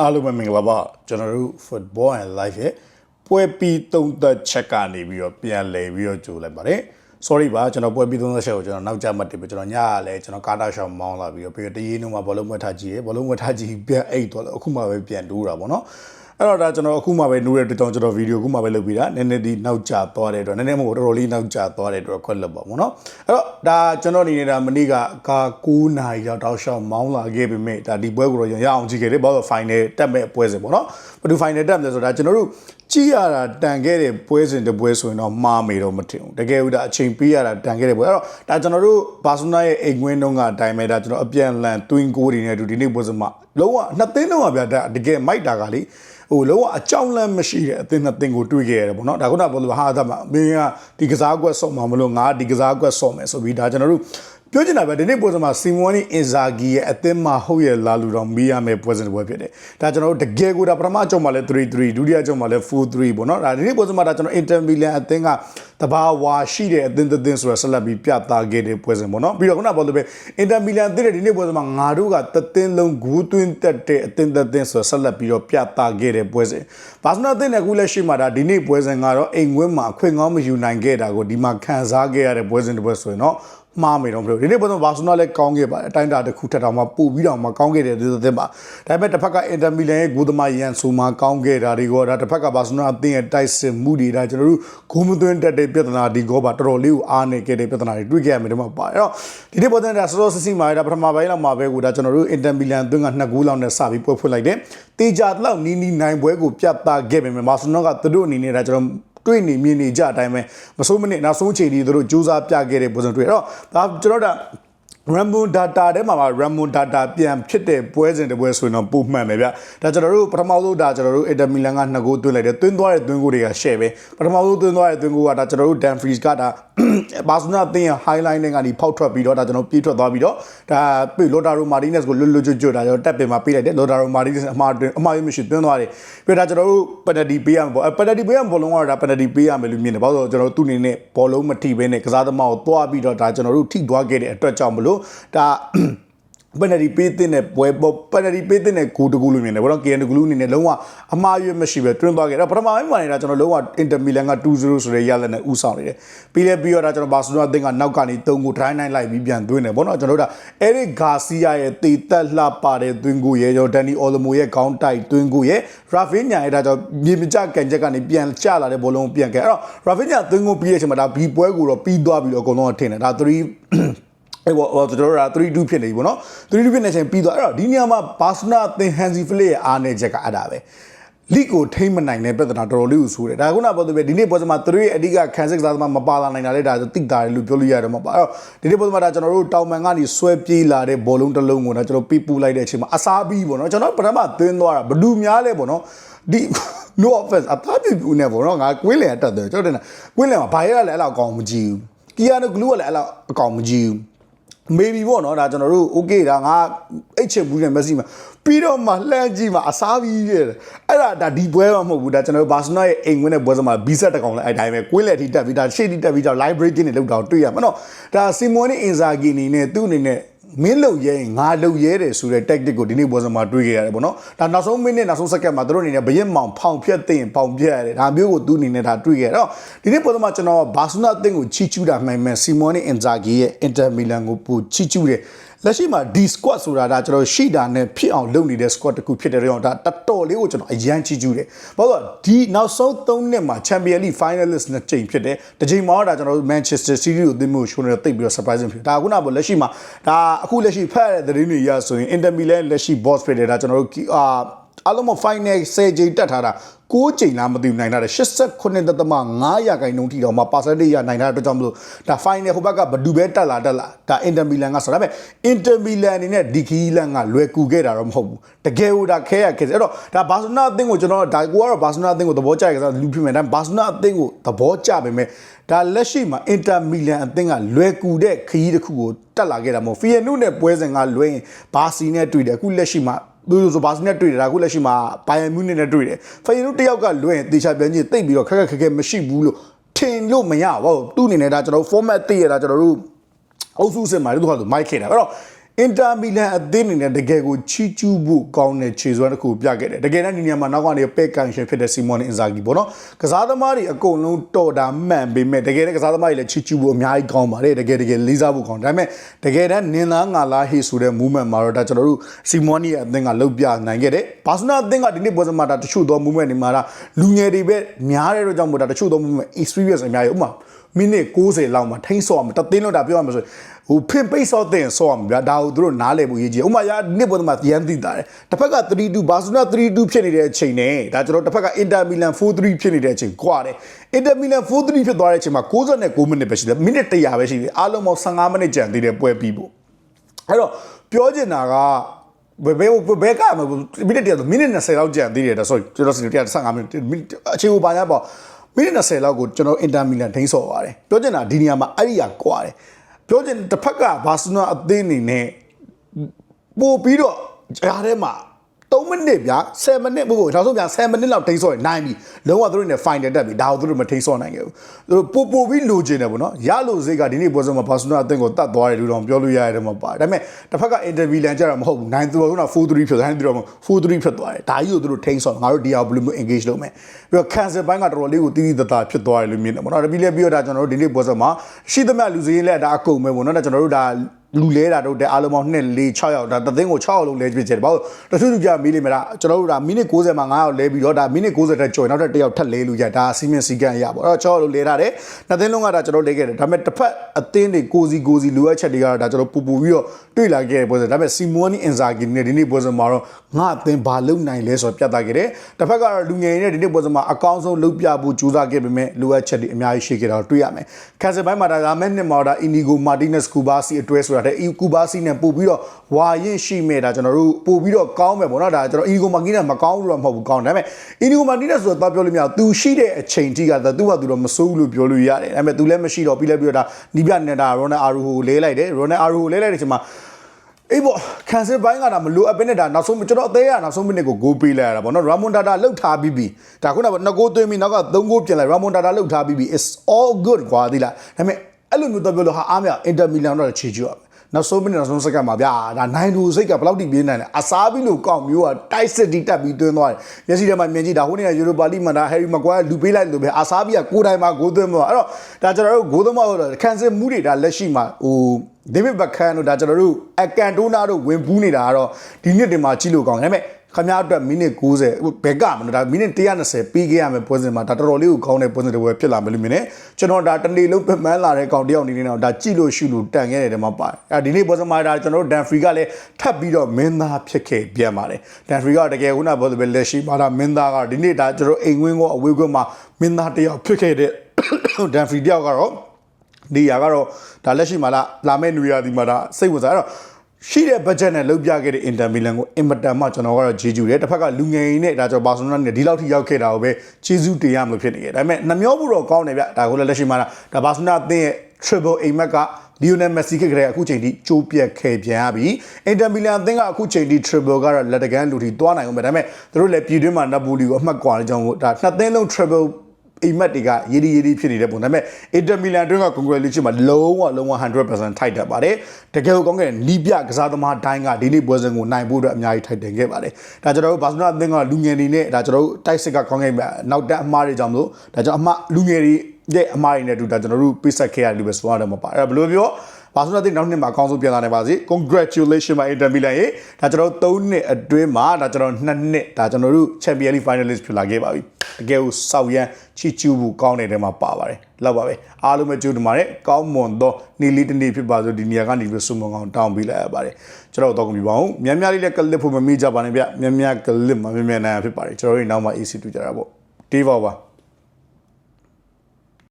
အားလုံးပဲမင်္ဂလာပါကျွန်တော်တို့ football and life ရဲ့ပွဲပြီးသုံးသက်ချက်ကနေပြီးတော့ပြန်လည်ပြီးတော့ကြိုလိုက်ပါတယ် sorry ပါကျွန်တော်ပွဲပြီးသုံးသက်ချက်ကိုကျွန်တော်နောက်ကျမှတ်တယ်ပဲကျွန်တော်ညကလည်းကျွန်တော်ကားတာရှောင်းမောင်းလာပြီးတော့ပြီးတော့တရေနှုံးမှာဘောလုံးမွက်ထားကြည့်ရဘောလုံးမွက်ထားကြည့်ပြန်အိတ်တော့လည်းအခုမှပဲပြန်တူးတာပေါ့နော် အဲ့တော့ဒါကျွန်တော်အခုမှပဲနူးတဲ့တောင်ကျွန်တော်ဗီဒီယိုအခုမှပဲလုပ်ပြီးတာနည်းနည်းဒီနောက်ကျသွားတဲ့အတွက်နည်းနည်းမဟုတ်တော်တော်လေးနောက်ကျသွားတဲ့အတွက်ခွက်လက်ပါပေါ့နော်အဲ့တော့ဒါကျွန်တော်အနေနဲ့ဒါမနေ့ကကာ9နာရီလောက်တောက်ရှောင်းမောင်းလာခဲ့ပေမဲ့ဒါဒီပွဲကိုတော့ရအောင်ကြည့်ခဲ့တယ်ဘာလို့ final တက်မဲ့ပွဲစဉ်ပေါ့နော်ဘာလို့ final တက်မလဲဆိုတော့ဒါကျွန်တော်တို့ ကြည့်ရတာတန်ခဲ့တဲ့ပွဲစဉ်တစ်ပွဲဆိုရင်တော့မှားမေတော့မထင်ဘူးတကယ်လို့ဒါအချိန်ပေးရတာတန်ခဲ့တဲ့ပွဲအဲ့တော့ဒါကျွန်တော်တို့ဘာဆူနာရဲ့အိမ်ကွင်းတုန်းကအတိုင်းပဲဒါကျွန်တော်အပြန်လန်တွင်းကိုတွေနဲ့အတူဒီနေ့ပွဲစဉ်မှာလုံးဝနှစ်သိန်းလုံးပါဗျာဒါတကယ်မိုက်တာကလေဟိုလုံးဝအကြောင်းလန့်မရှိတဲ့အသင်းနှစ်သင်းကိုတွေ့ခဲ့ရတယ်ပေါ့နော်ဒါခုနကပြောလို့ဟာဒါမှမင်းကဒီကစားကွက်ဆော့မှာမလို့ငါဒီကစားကွက်ဆော့မယ်ဆိုပြီးဒါကျွန်တော်တို့ ပြောချင်တာပဲဒီနေ့ပွဲစဉ်မှာစီမွန်နီအင်ဇာဂီရဲ့အသင်းမှာဟုတ်ရဲ့လာလူတော်မေးရမယ့်ပွဲစဉ်တစ်ပွဲဖြစ်တယ်ဒါကျွန်တော်တို့တကယ်ကိုဒါပထမအကြောင်းမှာလဲ3-3ဒုတိယအကြောင်းမှာလဲ4-3ပေါ့နော်ဒါဒီနေ့ပွဲစဉ်မှာဒါကျွန်တော်အင်တာမီလန်အသင်းကတဘာဝါရှိတဲ့အသင်းတစ်သင်းဆိုတော့ဆက်လက်ပြီးပြသခဲ့တဲ့ပွဲစဉ်ပေါ့နော်ပြီးတော့ခုနကပြောလို့ပဲအင်တာမီလန်အသင်းရဲ့ဒီနေ့ပွဲစဉ်မှာငါတို့ကတသင်းလုံးဂူးသွင်းတက်တဲ့အသင်းတစ်သင်းဆိုတော့ဆက်လက်ပြီးတော့ပြသခဲ့တဲ့ပွဲစဉ်ဘာစနာအသင်းနဲ့အခုလက်ရှိမှာဒါဒီနေ့ပွဲစဉ်ကတော့အိမ်ဝင်းမှာအခွင့်ကောင်းမယူနိုင်ခဲ့တာကိုဒီမှာခံစားခဲ့ရတဲ့ပွဲစဉ်တစ်ပွဲဆိုရင်တော့ မှားမယ်တော့မလို့ဒီနေ့ပုံစံဘာဆူနာလည်းကောင်းခဲ့ပါတယ်အတိုင်းတာတစ်ခုထက်တောင်မှပို့ပြီးတော့မှကောင်းခဲ့တယ်ဒီသင်းပါဒါပေမဲ့တစ်ဖက်ကအင်တာမီလန်ရဲ့ဂိုးသမားရန်ဆိုမှကောင်းခဲ့တာဒီကောဒါတစ်ဖက်ကဘာဆူနာအသင်းရဲ့တိုက်စစ်မှုတွေဒါကျွန်တော်တို့ဂိုးမသွင်းတတ်တဲ့ပြဿနာဒီကောပါတော်တော်လေးကိုအားနေခဲ့တဲ့ပြဿနာတွေတွေ့ခဲ့ရမယ်ဒီမှာပါအဲ့တော့ဒီနေ့ပုံစံဒါစောစောစစ်စစ်မှာဒါပထမပိုင်းလောက်မှာပဲကိုဒါကျွန်တော်တို့အင်တာမီလန်အသင်းကနှစ်ဂိုးလောက်နဲ့စပြီးပွဲဖွင့်လိုက်တယ်တေချာလောက်နီးနီးနိုင်ပွဲကိုပြသခဲ့ပေမဲ့ဘာဆူနာကသူတို့အနေနဲ့ဒါကျွန်တော် တွေ့နေမြင်နေကြအတိုင်းပဲမစိုးမနစ်နောက်ဆုံးချိန်ဒီသူတို့စူးစမ်းပြခဲ့တဲ့ပုံစံတွေ့အဲ့တော့ဒါကျွန်တော်တို့ Ramon data ထဲမှာပါ Ramon data ပြန်ဖြစ်တဲ့ပွဲစဉ်တစ်ပွဲဆိုရင်တော့ပုံမှန်ပဲဗျဒါကျွန်တော်တို့ပထမဆုံးဒါကျွန်တော်တို့ Inter Milan ကနှစ်ဂိုးသွင်းလိုက်တယ်သွင်းသွားတဲ့သွင်းဂိုးတွေက share ပဲပထမဆုံးသွင်းသွားတဲ့သွင်းဂိုးကဒါကျွန်တော်တို့ Dumfries ကဒါဘာစနာအသင်းရဲ့ highline နဲ့ကနေဖောက်ထွက်ပြီးတော့ဒါကျွန်တော်ပြေးထွက်သွားပြီးတော့ဒါပြေလော်တာရိုမာတီနက်စ်ကိုလွတ်လွတ်ကျွတ်ကျွတ်ဒါကျွန်တော်တက်ပင်မှာပေးလိုက်တယ်လော်တာရိုမာတီနက်စ်အမှားတွင်အမှားရမရှိသွင်းသွားတယ်ပြီးတော့ဒါကျွန်တော်တို့ပက်နတီပေးရမှာပေါ့ပက်နတီပေးရမှာဘောလုံးကတော့ဒါပက်နတီပေးရမယ်လို့မြင်တယ်ဘာလို့ကျွန်တော်တို့သူ့အနေနဲ့ဘောလုံးမထိဘဲနဲ့ကစားသမားကိုသွားပြီးတော့ဒါကျွန်တော်တို့ထိသွားခဲ့တဲ့အတွက်ကြောင့်မလို့ဒါပန်နရီပေးတဲ့ပွဲပေါ်ပန်နရီပေးတဲ့ဂိုးတကူလို့မြင်တယ်ဘာလို့ KN တကူလို့အနေနဲ့လုံးဝအမှားရွေးမရှိပဲတွင်းသွားခဲ့တော့ပထမပိုင်းမှာနေတာကျွန်တော်လုံးဝ Inter Milan က2-0ဆိုတဲ့ရလက်နဲ့ဥဆောင်နေတယ်ပြီးလဲပြီးတော့ဒါကျွန်တော်ဘာစီလိုနာအသင်းကနောက်ကနေ3ဂိုး try နိုင်လိုက်ပြီးပြန်သွင်းတယ်ပေါ့နော်ကျွန်တော်တို့က Eric Garcia ရဲ့တေသက်လှပတဲ့သွင်းဂိုးရဲ့ရော Danny Olmo ရဲ့ခေါင်းတိုက်သွင်းဂိုးရဲ့ Rafinha ရဲ့ဒါကြောင့်မြေမကျကန်ချက်ကနေပြန်ကျလာတဲ့ဘောလုံးပြန်ခဲ့အဲ့တော့ Rafinha သွင်းဂိုးပြီးတဲ့အချိန်မှာဒါဘီပွဲကိုတော့ပြီးသွားပြီးတော့အကုန်လုံးကထင်တယ်ဒါ3 အဲ့ဘောကျွန်တော်တို့က3-2ဖြစ်နေပြီပေါ့နော်3-2ဖြစ်နေချိန်ပြီးသွားအဲ့တော့ဒီနေရာမှာဘာစနာသင်ဟန်စီဖလစ်ရဲ့အားနေချက်ကအဲ့ဒါပဲလိကိုထိမ့်မနိုင်တဲ့ပြဿနာတော်တော်လေးကိုဆိုးတယ်ဒါကခုနပြောသူပဲဒီနေ့ပွဲစမှာသူတို့ရဲ့အဓိကခံစစ်ကစားသမားမပါလာနိုင်တာလေဒါဆိုတိတာတယ်လို့ပြောလို့ရတယ်မပါအဲ့တော့ဒီနေ့ပွဲစမှာဒါကျွန်တော်တို့တောင်မန်ကနေဆွဲပြေးလာတဲ့ဘောလုံးတစ်လုံးကိုတော့ကျွန်တော်ပြပူလိုက်တဲ့အချိန်မှာအစားပြီးပေါ့နော်ကျွန်တော်ပထမသွင်းသွားတာဘဒူများလဲပေါ့နော်ဒီ no offense အသားပြပြနေပေါ့နော်ငါကွင်းလင်အတက်တယ်ကျွန်တော်တင်တာကွင်းလင်မှာဘာရဲကလည်းအဲ့လောက်အကောင်မကြည့်ဘူးကီယာနိုဂလူကလည်းအဲ့လောက်အကောင်မကြည့်ဘူး maybe ပေါ့နော်ဒါကျွန်တော်တို့ okay ဒါငါအိတ်ချင်ဘူးနဲ့မက်ဆီမှာပြီးတော့မှလှမ်းကြည့်မှာအစားပြီးရဲ့အဲ့ဒါဒါဒီပွဲမှာမဟုတ်ဘူးဒါကျွန်တော်တို့ဘာစနာရဲ့အိမ်ဝင်တဲ့ပွဲစမှာဘီဆက်တကောင်လည်းအဲ့တိုင်းပဲကွင်းလက်ထိတက်ပြီးဒါရှေ့ထိတက်ပြီးတော့ live breaking တွေလောက်တော့တွေ့ရမှာနော်ဒါစီမွန်နီအင်ဇာဂီနီနဲ့သူ့အနေနဲ့ မင်းလုံရဲရင်ငါလုံရဲတယ်ဆိုတဲ့ tactic ကိုဒီနေ့ပွဲစမှာတွေ့ခဲ့ရတယ်ပေါ့နော်ဒါနောက်ဆုံးမိနစ်နောက်ဆုံးစက္ကန့်မှာသူတို့အနေနဲ့ဘရင်မောင်ဖောင်ဖြတ်သိရင်ဖောင်ဖြတ်ရတယ်ဒါမျိုးကိုသူအနေနဲ့ဒါတွေ့ခဲ့တော့ဒီနေ့ပွဲစမှာကျွန်တော်ဘာဆူနာအသင်းကိုချီကျူးတာမှန်မှန်စီမွန်နီအင်ဇာဂီရဲ့ Inter Milan ကိုပူချီကျူးတယ် လက်ရှိမှာဒီ squad ဆိုတာဒါကျွန်တော်ရှိတာနဲ့ဖြစ်အောင်လုပ်နေတဲ့ squad တစ်ခုဖြစ်တဲ့ကြောင့်ဒါတော်တော်လေးကိုကျွန်တော်အရန်ချီးကျူးတယ်။ဘာလို့လဲဒီနောက်ဆုံး3နှစ်မှာ Champions League finalist နှစ်ကြိမ်ဖြစ်တယ်။တစ်ကြိမ်မှာတော့ဒါကျွန်တော်တို့ Manchester City ကိုသင်းမှုရှိုးနေတဲ့တိတ်ပြီးတော့ surprising ဖြစ်ဒါခုနကလက်ရှိမှာဒါအခုလက်ရှိဖတ်ရတဲ့သတင်းတွေရဆိုရင် Inter Milan လက်ရှိ boss ဖြစ်တယ်ဒါကျွန်တော်တို့အာ အလုံးမ final 10ကြိမ်တက်ထားတာ6ကြိမ်လားမသိဘူးနိုင်တာ89.5ရာခိုင်နှုန်းထိတော့မှ percentage ရနိုင်တာအတွက်ကြောင့်မလို့ဒါ final ဟိုဘက်ကဘဒူပဲတက်လာတက်လာဒါ Inter Milan ကဆိုဒါပေမဲ့ Inter Milan အနေနဲ့ဒီခီလန်ကလွယ်ကူခဲ့တာတော့မဟုတ်ဘူးတကယ်ဟိုဒါခဲရခဲအဲ့တော့ဒါဘာစနာအသင်းကိုကျွန်တော်ဒါကိုကတော့ဘာစနာအသင်းကိုသဘောကျရကစားလူဖြစ်မယ်ဒါဘာစနာအသင်းကိုသဘောကျပေမဲ့ ဒါလက်ရှိမှာ Inter Milan အသင်းကလွယ်ကူတဲ့ခရီးတစ်ခုကိုတက်လာခဲ့တာမဟုတ်ဖီယနုနဲ့ပွဲစဉ်ကလွယ်ရင်ဘာစီနဲ့တွေ့တယ်အခုလက်ရှိမှာသူဆိုဘာစနဲ့တွေ့တယ်ဒါခုလက်ရှိမှာဘိုင်ယန်မြူးနစ်နဲ့တွေ့တယ်ဖယင်တို့တယောက်ကလွဲရင်တေချာပြန်ကြီးတိတ်ပြီးတော့ခက်ခက်ခက်ခက်မရှိဘူးလို့ထင်လို့မရဘူးသူ့အနေနဲ့ဒါကျွန်တော် format သိရတာကျွန်တော်တို့အုပ်စုစင်မှာတို့ဟာသူမိုက်ခဲ့တာအဲ့တော့ အင်တာမီလန်အသင်းအနေနဲ့တကယ်ကိုချီးကျူးဖို့ကောင်းတဲ့ခြေစွမ်းတစ်ခုပြခဲ့တယ်တကယ်တမ်းဒီနေရာမှာနောက်ကနေပဲကန်ရှင်ဖြစ်တဲ့စီမွန်အင်ဇာဂီပေါ့နော်ကစားသမားတွေအကုန်လုံးတော်တာမှန်ပေမဲ့တကယ်တမ်းကစားသမားတွေလည်းချီးကျူးဖို့အများကြီးကောင်းပါတယ်တကယ်တကယ်လေးစားဖို့ကောင်းဒါပေမဲ့တကယ်တမ်းနင်သားငါလားဟေးဆိုတဲ့ movement မှာတော့ဒါကျွန်တော်တို့စီမွန်ရဲ့အသင်းကလုတ်ပြနိုင်ခဲ့တယ်ဘာစနာအသင်းကဒီနေ့ပွဲစမှာဒါတချို့သော movement တွေမှာဒါလူငယ်တွေပဲများတဲ့တော့ကြောင့်မို့ဒါတချို့သော movement experience အများကြီးဥပမာမိနစ်60လောက်မှာထိန်းဆော့အောင်တသိန်းလို့ဒါပြောရမှာဆိုရင် ဟိုဖင်ပိတ်ဆော့တဲ့ဆော့အောင်ဗျာဒါကိုသူတို့နားလည်ဖို့ရည်ကြီးဥပမာရနေ့ပေါ်မှာတရန်သိတာတယ်တစ်ဖက်က3-2ဘာစီလိုနာ3-2ဖြစ်နေတဲ့အချိန်နဲ့ဒါကျွန်တော်တစ်ဖက်က Inter Milan 4-3ဖြစ်နေတဲ့အချိန်ကွာတယ် Inter Milan 4-3ဖြစ်သွားတဲ့အချိန်မှာ69မိနစ်ပဲရှိတယ်မိနစ်100ပဲရှိတယ်အားလုံးပေါင်း15မိနစ်ကြံသေးတယ်ပွဲပြီးဖို့အဲ့တော့ပြောချင်တာကဘယ်ဘယ်ဘယ်ကမမိနစ်တည်းမိနစ်20လောက်ကြံသေးတယ်ဒါ sorry ကျွန်တော်စနေ115မိနစ်အခြေကိုပါ냐ပေါ့မိနစ်20လောက်ကိုကျွန်တော်အင်တာမီလန်ထိန်းဆော်ပါတယ်ပြောချင်တာဒီနေရာမှာအဲ့ဒီကကွာတယ် ပြောချင်တစ်ဖက်ကဘာစနာအသင်းအနေနဲ့ပို့ပြီးတော့ကြားထဲမှာ 3မိနစ်ဗျာ7မိနစ်ဘို့နောက်ဆုံးဗျာ7မိနစ်လောက်ထိန်းဆော်ရင်နိုင်ပြီလုံးဝသူတို့နဲ့ final တက်ပြီဒါကိုသူတို့မထိန်းဆော်နိုင်ခဲ့ဘူးသူတို့ပို့ပို့ပြီးလိုချင်တယ်ဗောနော်ရလို့စိတ်ကဒီနေ့ပွဲစဉ်မှာဘာစနာအသင်းကိုတတ်သွားတယ်လို့တော့ပြောလို့ရတယ်မှာပါဒါပေမဲ့တစ်ဖက်က interview လန်ကြတာမဟုတ်ဘူး9သူတို့က4-3ဖြစ်တယ်9သူတို့က4-3ဖြစ်သွားတယ်ဒါကြီးကိုသူတို့ထိန်းဆော်ငါတို့ဒီအောင်ဘယ်လိုမျိုး engage လုပ်မယ်ပြီးတော့ cancel ဘိုင်းကတော်တော်လေးကိုတီးတီးတသားဖြစ်သွားတယ်လို့မြင်တယ်ဗောနော်ဒါပြီးလဲပြီးတော့ဒါကျွန်တော်တို့ဒီနေ့ပွဲစဉ်မှာရှိသမျှလူစည်းလက်ဒါအကုန်ပဲဗောနော်ဒါကျွန်တော်တို့ဒါ လူလဲတာတို့တဲ့အားလုံးပေါင်း2 4 6ယောက်ဒါတသိန်းကို6ယောက်လုံးလဲပြစ်ကြတယ်ဘာလို့တချို့လူကြမီးလိမ့်မလားကျွန်တော်တို့ဒါမိနစ်60မှာ9ယောက်လဲပြီးတော့ဒါမိနစ်60တက်ကျော်နောက်ထပ်1ယောက်ထပ်လဲလူကြဒါစီမင်းစီကန်ရပါတော့6ယောက်လုံးလဲထားတယ်နှစ်သိန်းလုံးကဒါကျွန်တော်လဲခဲ့တယ်ဒါပေမဲ့တစ်ဖက်အသင်းတွေကိုစီကိုစီလိုအပ်ချက်တွေကတော့ဒါကျွန်တော်ပူပူပြီးတော့တွေ့လာခဲ့တဲ့ပွဲစဉ်ဒါပေမဲ့စီမိုနီအင်ဇာဂီနဲ့ဒီနေ့ပွဲစဉ်မှာတော့ငါအသင်းဘာလုပ်နိုင်လဲဆိုတော့ပြသခဲ့တယ်တစ်ဖက်ကတော့လူငယ်တွေနဲ့ဒီနေ့ပွဲစဉ်မှာအကောင်းဆုံးလုပ်ပြဖို့ကြိုးစားခဲ့ပေမဲ့လိုအပ်ချက်တွေအများကြီးရှိခဲ့တာတွေ့ရမယ်ကန်ဆယ်ပိုင်းမှာဒါကမဲ့နှစ်မှာဒါအီနီဂိုမာတီနက်စ်ကူဘာစီအတွဲဆိုတာတဲ့အီကူဘာစီနဲ့ပို့ပြီးတော့ဝါရင်ရှိမဲ့ဒါကျွန်တော်တို့ပို့ပြီးတော့ကောင်းမယ်ပေါ့နော်ဒါကျွန်တော်အီနီဂိုမာကီနဲ့မကောင်းလို့တော့မဟုတ်ဘူးကောင်းတယ်ဒါပေမဲ့အီနီဂိုမာတီနက်ဆိုတော့ပြောလို့မရဘူးသူရှိတဲ့အချိန်ထိကသူကသူတော့မစိုးဘူးလို့ပြောလို့ရတယ်ဒါပေမဲ့သူလည်းမရှိတော့ပြီးလဲပြီးတော့ဒါနီးပြနေတာရောနယ်အာရူဟိုလဲလိုက်တယ်ရောနယ်အာရူဟိုလဲလိုက်တဲ့အချိန်မှာအေးပေါ့ကန်ဆယ်ပိုင်းကဒါမလိုအပ်ဘဲနဲ့ဒါနောက်ဆုံးကျွန်တော်အသေးရနောက်ဆုံးမိနစ်ကိုဂိုးပေးလိုက်ရတာပေါ့နော်ရာမွန်ဒါတာလှုပ်ထားပြီးပြီဒါခုနကနှစ်ဂိုးသွင်းပြီးနောက်ကသုံးဂိုးပြင်လိုက်ရာမွန်ဒါတာလှုပ်ထားပြီးပြီ is all good ကွာဒီလားဒါပေမဲ့အဲ့လိုမျိုးတော့ပြောလို့ဟာအားမရအင်တာမီလန်တော့ချေချူရမယ် နောက်ဆုံးမိနစ်နောက်ဆုံးစက္ကန့်မှာဗျာဒါနိုင်လူစိတ်ကဘယ်လောက်ထိပြေးနိုင်လဲအစားပြီးလို့ကောက်မျိုးကတိုက်စစ်တီတက်ပြီးတွင်းသွားတယ်မျက်စိထဲမှာမြင်ကြည့်ဒါဟိုနေ့ကယူရိုပါလိမှာဒါဟယ်ရီမကွာလူပေးလိုက်လို့ပဲအစားပြီးကကိုယ်တိုင်မှာဂိုးသွင်းမှာအဲ့တော့ဒါကျွန်တော်တို့ဂိုးသွင်းမှာဆိုတော့ခံစစ်မှုတွေဒါလက်ရှိမှာဟိုဒေးဗစ်ဘက်ခန်တို့ဒါကျွန်တော်တို့အကန်တိုနာတို့ဝင်ပူးနေတာကတော့ဒီနှစ်တင်မှာကြည့်လို့ကောင်းတယ်ဒါပေမဲ့ ခမားအတွက်မိနစ်90ဘယ်ကမလို့ဒါမိနစ်120ပြီးခဲ့ရမယ်ပွဲစဉ်မှာဒါတော်တော်လေးကိုကောင်းတဲ့ပွဲစဉ်တွေပဲဖြစ်လာမယ်လို့မြင်တယ်ကျွန်တော်ဒါတနေ့လုံးပြန်မှန်းလာတဲ့ကောင်တယောက်အနေနဲ့တော့ဒါကြည့်လို့ရှုလို့တန်ခဲ့တဲ့တဲမှာပါတယ်အဲဒီနေ့ပွဲစဉ်မှာဒါကျွန်တော်တို့ဒန်ဖရီကလည်းထပ်ပြီးတော့မင်းသားဖြစ်ခဲ့ပြန်ပါတယ်ဒန်ဖရီကတကယ်ခုနကပြောသလိုပဲလက်ရှိမှာဒါမင်းသားကဒီနေ့ဒါကျွန်တော်အိမ်ဝင်းကအဝေးကွင်းမှာမင်းသားတယောက်ဖြစ်ခဲ့တဲ့ဒန်ဖရီတယောက်ကတော့ဒီရကတော့ဒါလက်ရှိမှာလာလာမယ့်နွေရာသီမှာဒါစိတ်ဝင်စားအဲ့တော့ ရှိတဲ့ budget နဲ့လုပ်ပြခဲ့တဲ့ Inter Milan ကိုအင်မတန်မှကျွန်တော်ကတော့ဂျေဂျူတယ်တစ်ဖက်ကလူငယ်ရင်းနဲ့ဒါကျွန်တော်ဘာစီလိုနာနဲ့ဒီလောက်ထိရောက်ခဲ့တာကိုပဲဂျေဇူးတင်ရမလို့ဖြစ်နေတယ်ဒါပေမဲ့နှမျောမှုတော့ကောင်းတယ်ဗျဒါကိုလည်းလက်ရှိမှာဒါဘာစီလိုနာအသင်းရဲ့ triple aim ကလီယိုနယ်မက်ဆီခေတ်ကလေးအခုချိန်ထိကြိုးပြက်ခဲ့ပြန်ရပြီအင်တာမီလန်အသင်းကအခုချိန်ထိ triple ကတော့လက်တကန်းလူထိသွားနိုင်အောင်ပဲဒါပေမဲ့သူတို့လည်းပြည်တွင်းမှာနပိုလီကိုအမှတ်ကွာတဲ့ကြောင့်ဒါနှစ်သင်းလုံး triple အိမ်မက်တွေကရေးဒီရေးဒီဖြစ်နေတဲ့ပုံဒါပေမဲ့အင်တာမီလန်အတွင်းက congratulation မှာလုံးဝလုံးဝ100%ထိုက်တတ်ပါတယ်တကယ်ကိုကောင်းခဲ့တဲ့နီးပြကစားသမားတိုင်းကဒီနေ့ပွဲစဉ်ကိုနိုင်ဖို့အတွက်အများကြီးထိုက်တင်ခဲ့ပါတယ်ဒါကျွန်တော်တို့ဘာစနာအသင်းကလူငယ်တွေနဲ့ဒါကျွန်တော်တို့တိုက်စစ်ကကောင်းခဲ့ပြီနောက်တက်အမှားတွေကြောင့်မလို့ဒါကြောင့်အမှားလူငယ်တွေရဲ့အမှားတွေနဲ့အတူဒါကျွန်တော်တို့ပေးဆက်ခဲ့ရတယ်လို့ပဲဆိုရတယ်မပါအဲ့ဒါဘယ်လိုပြော ဘာလို့လဲတဲ့နောက်နှစ်မှာအကောင်းဆုံးပြန်လာနိုင်ပါစေ congratulation ပါ Inter Milan ရေဒါကျွန်တော်တို့3နှစ်အတွင်းမှာဒါကျွန်တော်2နှစ်ဒါကျွန်တော်တို့ Champions League finalist ဖြစ်လာခဲ့ပါပြီတကယ်ကိုစောက်ရမ်းချီကျူးဖို့ကောင်းတဲ့တဲမှာပါပါတယ်လောက်ပါပဲအားလုံးပဲကြိုးတင်ပါတယ်ကောင်းမွန်သောနေ့လေးတစ်နေ့ဖြစ်ပါစို့ဒီနေရာကနေပြီးဆုမွန်ကောင်းတောင်းပေးလိုက်ရပါတယ်ကျွန်တော်တော့ကမြပါအောင်မြန်မြန်လေးလည်းကလစ်ဖို့မမေ့ကြပါနဲ့ဗျမြန်မြန်ကလစ်မမြန်မြန်နိုင်ဖြစ်ပါတယ်ကျွန်တော်တို့နောက်မှာ AC တူကြတာပေါ့တေးပါပါ